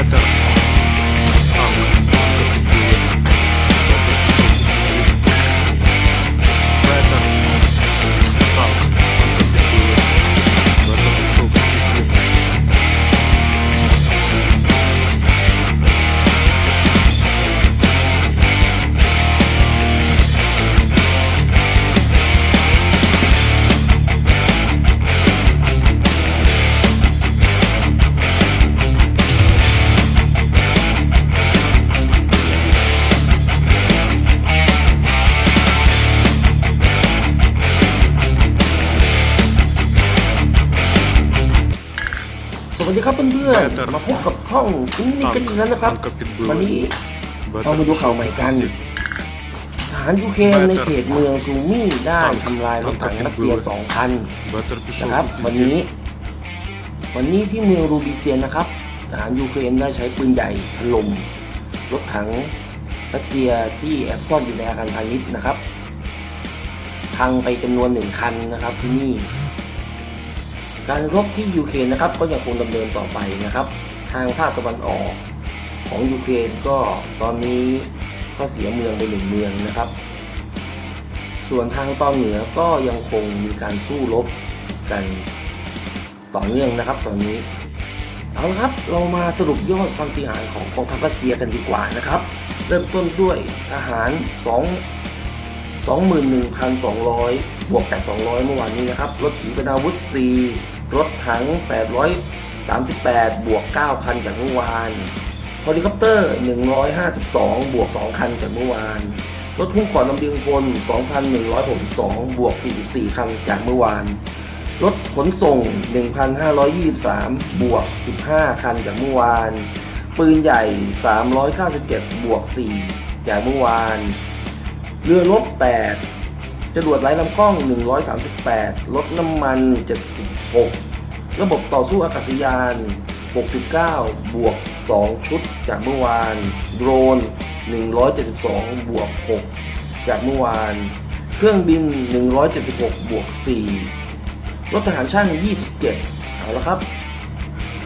Терминатор สวัสดีครับเพื่อนๆ มาพบกับช่องฟิงนี่กันอีกแล้วนะครับ วันนี้เรามาดูข่าวใหม่กัน ทหารยูเครนในเขตเมืองซูมี่ได้ทำลายรถถังรัสเซียสองคันนะครับ วันนี้ วันนี้ที่เมืองรูบิเซียนนะครับ ทหารยูเครนได้ใช้ปืนใหญ่ถล่มรถถังรัสเซียที่แอบซ่อนอยู่ในอาคารพาณิชย์นะครับ พังไปจำนวนหนึ่งคันนะครับที่นี่ การรบที่ยูเครนนะครับก็ยังคงดำเนินต่อไปนะครับ ทางภาคตะวันออกของยูเครนก็ตอนนี้ก็เสียเมืองไปหนึ่งเมืองนะครับ ส่วนทางตอนเหนือก็ยังคงมีการสู้รบกันต่อเนื่องนะครับ ตอนนี้เอาละครับเรามาสรุปยอดความเสียหายของกองทัพรัสเซียกันดีกว่านะครับ เริ่มต้นด้วยทหาร 2 21,200 บวกจาก200 เมื่อวานนี้นะครับ รถขีปนาวุธ4 รถถัง 838 บวก 9 คันจากเมื่อวานเฮลิคอปเตอร์ 152 บวก 2 คันจากเมื่อวาน รถหุ้มขอนลำเลียงพล2,162 บวก 44 คันจากเมื่อวาน รถขนส่ง 1,523 บวก 15 คันจากเมื่อวาน ปืนใหญ่ 397 บวก 4 จากเมื่อวาน เรือรบ8 จรวดไร้ลำกล้อง 138 รถน้ำมัน 76 ระบบต่อสู้อากาศยาน 69 บวก 2 ชุดจากเมื่อวาน โดรน 172 บวก 6 จากเมื่อวาน เครื่องบิน 176 บวก 4 รถทหารช่าง 27 เอาละครับ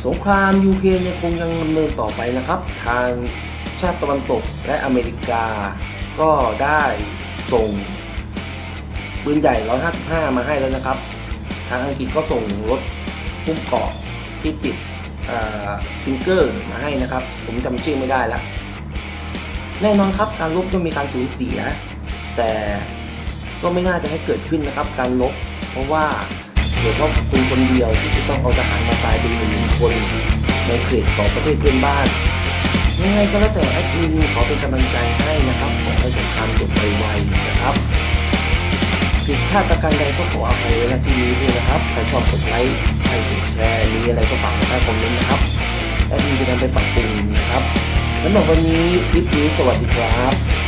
สงครามยูเครนยังคงยังดำเนินต่อไปนะครับ ทางชาติตะวันตกและอเมริกา ก็ได้ส่ง ปืนใหญ่ 155 มาให้แล้วนะครับ ทางอังกฤษก็ส่งรถพุ่มเกาะที่ติดสติงเกอร์มาให้นะครับ ผมจำชื่อไม่ได้แล้ว แน่นอนครับการลบจะมีการสูญเสีย แต่ก็ไม่น่าจะให้เกิดขึ้นนะครับ การลบ เพราะว่าเดี๋ยวก็คุณคนเดียวที่จะต้องเอาทหารมาตายเป็นหนึ่งคนในเขตของประเทศเพื่อนบ้านยังไงก็แล้วแต่แอดมินขอเป็นกำลังใจให้นะครับ ขอให้สงครามจบไวๆนะครับ ผิดพลาดประการใดก็ขออภัยไว้ณที่นี้ด้วยนะครับ ใครชอบกดไลค์ใครกดแชร์มีอะไรก็ฝากมาใต้คอมเมนต์นะครับ และมินจะนำไปปรับปรุงนะครับสำหรับวันนี้คลิปนี้สวัสดีครับ